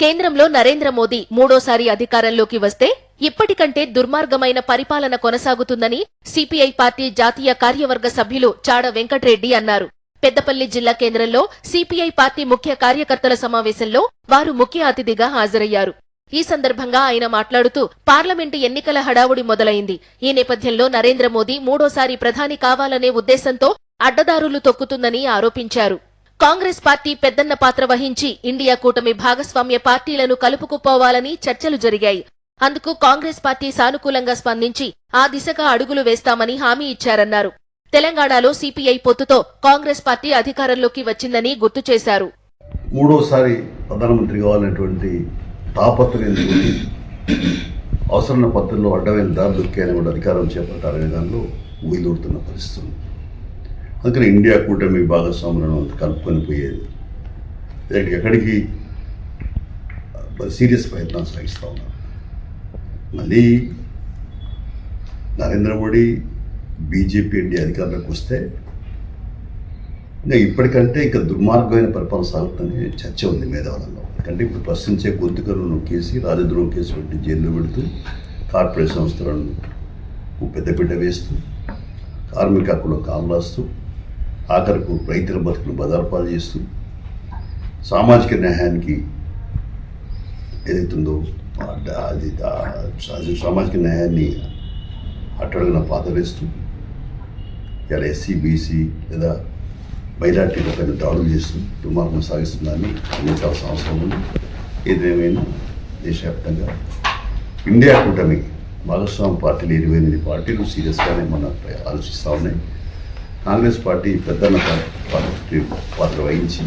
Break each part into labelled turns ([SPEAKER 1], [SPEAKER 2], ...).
[SPEAKER 1] కేంద్రంలో నరేంద్ర మోదీ మూడోసారి అధికారంలోకి వస్తే ఇప్పటికంటే దుర్మార్గమైన పరిపాలన కొనసాగుతుందని సిపిఐ పార్టీ జాతీయ కార్యవర్గ సభ్యులు చాడ వెంకట్రెడ్డి అన్నారు. పెద్దపల్లి జిల్లా కేంద్రంలో సిపిఐ పార్టీ ముఖ్య కార్యకర్తల సమావేశంలో వారు ముఖ్య అతిథిగా హాజరయ్యారు. ఈ సందర్భంగా ఆయన మాట్లాడుతూ పార్లమెంటు ఎన్నికల హడావుడి మొదలైంది. ఈ నేపథ్యంలో నరేంద్ర మోదీ మూడోసారి ప్రధాని కావాలనే ఉద్దేశంతో అడ్డదారులు తొక్కుతుందని ఆరోపించారు. కాంగ్రెస్ పార్టీ పెద్దన్న పాత్ర వహించి ఇండియా కూటమి భాగస్వామ్య పార్టీలను కలుపుకుపోవాలని చర్చలు జరిగాయి. అందుకు కాంగ్రెస్ పార్టీ సానుకూలంగా స్పందించి ఆ దిశగా అడుగులు వేస్తామని హామీ ఇచ్చారన్నారు. తెలంగాణలో సిపిఐ పొత్తుతో కాంగ్రెస్ పార్టీ అధికారంలోకి వచ్చిందని గుర్తు చేశారు.
[SPEAKER 2] మూడోసారి ప్రధానమంత్రి కావాలనేటువంటి తాపత్రయం అవసరమైన పద్ధతుల్లో అడ్డమైన దారి దొరికాయని కూడా అధికారం చేపట్టాలనే దానిలో ఊగిదూడుతున్న పరిస్థితి అందుకని ఇండియా కూటమి భాగస్వాములను అంత కలుపుకొని పోయేది. ఎక్కడికి- సీరియస్ ప్రయత్నం సాగిస్తూ ఉన్నారు. మళ్ళీ నరేంద్ర మోడీ బీజేపీ ఇండియా అధికారంలోకి వస్తే ఇంకా ఇప్పటికంటే ఇంకా దుర్మార్గమైన పరిపాలన సాగుతుందని చర్చ ఉంది మేధావులలో. ఎందుకంటే ఇప్పుడు ప్రశ్నించే గొంతుకలను నొక్కేసి రాజద్రోహం కేసు పెట్టి జైల్లో పెడుతూ కార్పొరేట్ సంస్థలను పెద్దపీట వేస్తూ కార్మిక హక్కులు కామరాస్తూ ఆఖరకు రైతుల బతుకులు బదార్పాలు చేస్తూ సామాజిక న్యాయానికి ఏదైతుందో అది అది సామాజిక న్యాయాన్ని అట్టడుగున పాత వేస్తూ ఇలా ఎస్సీ బీసీ లేదా మైనార్టీల పైన దాడులు చేస్తూ దుర్మార్గం సాగిస్తుందని అంగీకాల్సిన అవసరం ఉంది ఏదేమైనా దేశవ్యాప్తంగా. ఇండియా కూటమి భాగస్వామి పార్టీలు ఇరవై ఎనిమిది పార్టీలు సీరియస్గానే మన ఆలోచిస్తూ ఉన్నాయి. కాంగ్రెస్ పార్టీ పెద్దన్న పార్టీ పాత్ర వహించి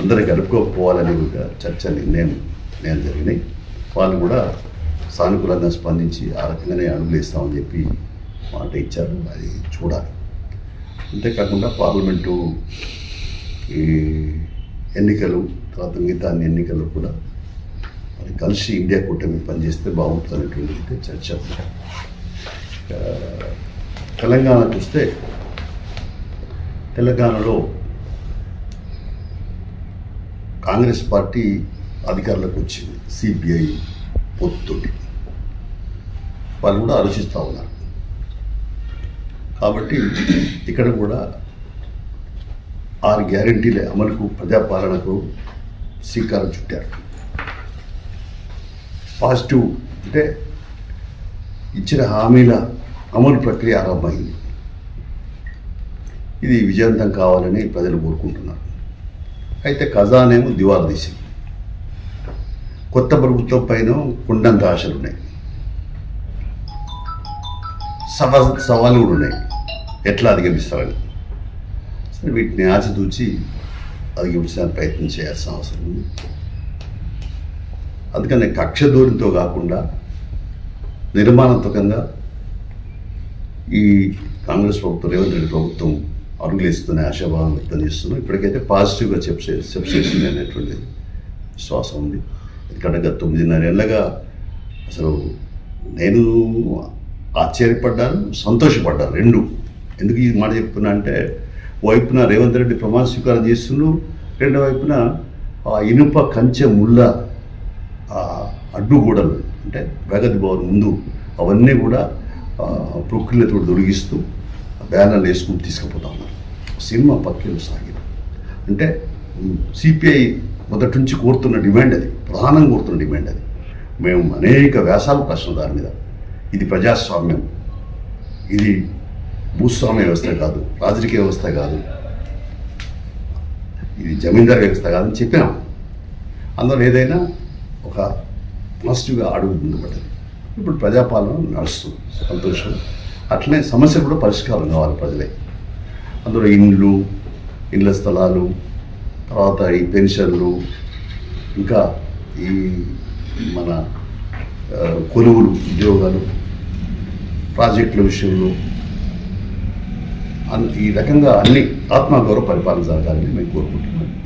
[SPEAKER 2] అందరూ గడుపుకోకపోవాలని ఒక చర్చ నిర్ణయం నిర్ణయం జరిగినాయి. వాళ్ళు కూడా సానుకూలంగా స్పందించి ఆ రకంగానే అడుగులు ఇస్తామని చెప్పి మాట ఇచ్చారు. అది చూడాలి. అంతేకాకుండా పార్లమెంటు ఈ ఎన్నికలు తర్వాత మిగతా అన్ని ఎన్నికలు కూడా మరి కలిసి ఇండియా కూటమి పనిచేస్తే బాగుంటుంది అనేటువంటిది చర్చ. తెలంగాణ చూస్తే తెలంగాణలో కాంగ్రెస్ పార్టీ అధికారులకు వచ్చింది. సిబిఐ పొత్తుతోటి వాళ్ళు కూడా ఆలోచిస్తూ ఉన్నారు. కాబట్టి ఇక్కడ కూడా ఆరు గ్యారంటీల అమలుకు ప్రజాపాలనకు శ్రీకారం చుట్టారు. పాజిటివ్ అంటే ఇచ్చిన హామీల అమలు ప్రక్రియ ఆరంభమైంది. ఇది విజయవంతం కావాలని ప్రజలు కోరుకుంటున్నారు. అయితే ఖజానేమో దివాలా తీసింది. కొత్త ప్రభుత్వం పైన కొండంత ఆశలు ఉన్నాయి. సవా సవాళ్ళు కూడా ఉన్నాయి. ఎట్లా అధిగమిస్తారని. సరే వీటిని ఆచితూచి అధిగమించడానికి ప్రయత్నం చేయాల్సిన అవసరం ఉంది. అందుకని కక్ష దూరంతో కాకుండా నిర్మాణాత్మకంగా ఈ కాంగ్రెస్ ప్రభుత్వం రేవంత్ రెడ్డి ప్రభుత్వం అడుగులేస్తుందనే ఆశాభావం వ్యక్తం చేస్తున్నాం ఇప్పటికైతే పాజిటివ్గా చెప్పే స్టెప్ అనేటువంటి విశ్వాసం ఉంది. ఎందుకంటే గత తొమ్మిదిన్నర ఏళ్ళగా అసలు నేను ఆశ్చర్యపడ్డాను సంతోషపడ్డాను రెండు. ఎందుకు ఈ మాట చెప్తున్నా అంటే వైపున రేవంత్ రెడ్డి ప్రమాణ స్వీకారం చేస్తున్నాడు రెండో వైపున ఆ ఇనుప కంచె ముళ్ళ అడ్డుగూడలు అంటే ప్రగతి భవన్ ముందు అవన్నీ కూడా ప్రకృతితో దొరికిస్తూ బ్యానర్లు వేసుకుని తీసుకుపోతా ఉన్నారు సినిమా పక్కలు సాగింది అంటే సిపిఐ మొదటి నుంచి కోరుతున్న డిమాండ్ అది. ప్రధానంగా కోరుతున్న డిమాండ్ అది. మేము అనేక వ్యాసాలు ప్రశ్న దాని మీద. ఇది ప్రజాస్వామ్యం. ఇది భూస్వామ్య వ్యవస్థ కాదు రాజకీయ వ్యవస్థ కాదు. ఇది జమీందార్ వ్యవస్థ కాదని చెప్పినాం. అందులో ఏదైనా ఒక పాజిటివ్గా అడుగు ముందు పడ్డది. ఇప్పుడు ప్రజాపాలన నడుస్తుంది. సంతోషం. అట్లనే సమస్యలు కూడా పరిష్కారం కావాలి ప్రజలే. అందులో ఇండ్లు ఇండ్ల స్థలాలు తర్వాత ఈ పెన్షన్లు ఇంకా ఈ మన ఆ, కొలువులు ఉద్యోగాలు ప్రాజెక్టుల విషయంలో అన్- ఈ రకంగా అన్ని ఆత్మగౌరవ పరిపాలన జరగాలని మేము కోరుకుంటున్నాం.